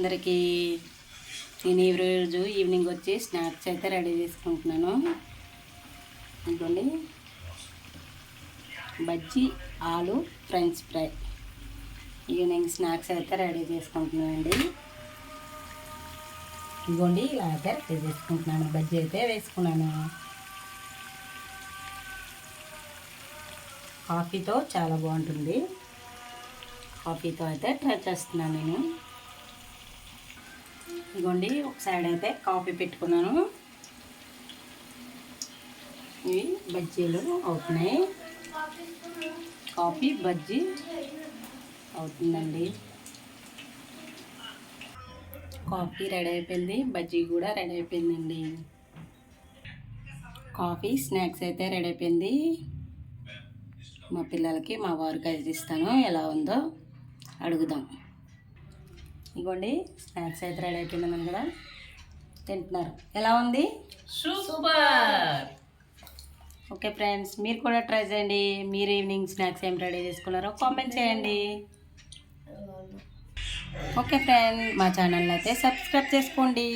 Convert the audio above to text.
అందరికీ నేను ఈ రోజు ఈవినింగ్ వచ్చి స్నాక్స్ అయితే రెడీ చేసుకుంటున్నాను. ఇదిగోండి. బజ్జీ ఆలు ఫ్రెంచ్ ఫ్రై. ఈవినింగ్ స్నాక్స్ అయితే రెడీ చేసుకుంటున్నానండి. ఇదిగోండి ఇలా అయితే రెడీ చేసుకుంటున్నాను. బజ్జీ అయితే వేసుకున్నాను. కాఫీతో చాలా బాగుంటుంది. కాఫీతో అయితే ట్రై చేస్తున్నాను నేను. ఇదిగోండి ఒక సైడ్ అయితే కాఫీ పెట్టుకున్నాను. ఇవి బజ్జీలు అవుతున్నాయి. కాఫీ బజ్జీ అవుతుందండి. కాఫీ రెడీ అయిపోయింది బజ్జీ కూడా రెడీ అయిపోయిందండి. కాఫీ స్నాక్స్ అయితే రెడీ అయిపోయింది. మా పిల్లలకి మా వారికి అది ఇస్తాను. ఎలా ఉందో అడుగుదాం. ఇగోండి స్నాక్స్ అయితే రెడీ అయిపోయింది కదా తింటున్నారు. ఎలా ఉంది? సూపర్! ఓకే ఫ్రెండ్స్ మీరు కూడా ట్రై చేయండి. మీరు ఈవినింగ్ స్నాక్స్ ఏం రెడీ చేసుకున్నారో కామెంట్ చేయండి. ఓకే ఫ్రెండ్ మా ఛానల్ అయితే సబ్స్క్రైబ్ చేసుకోండి.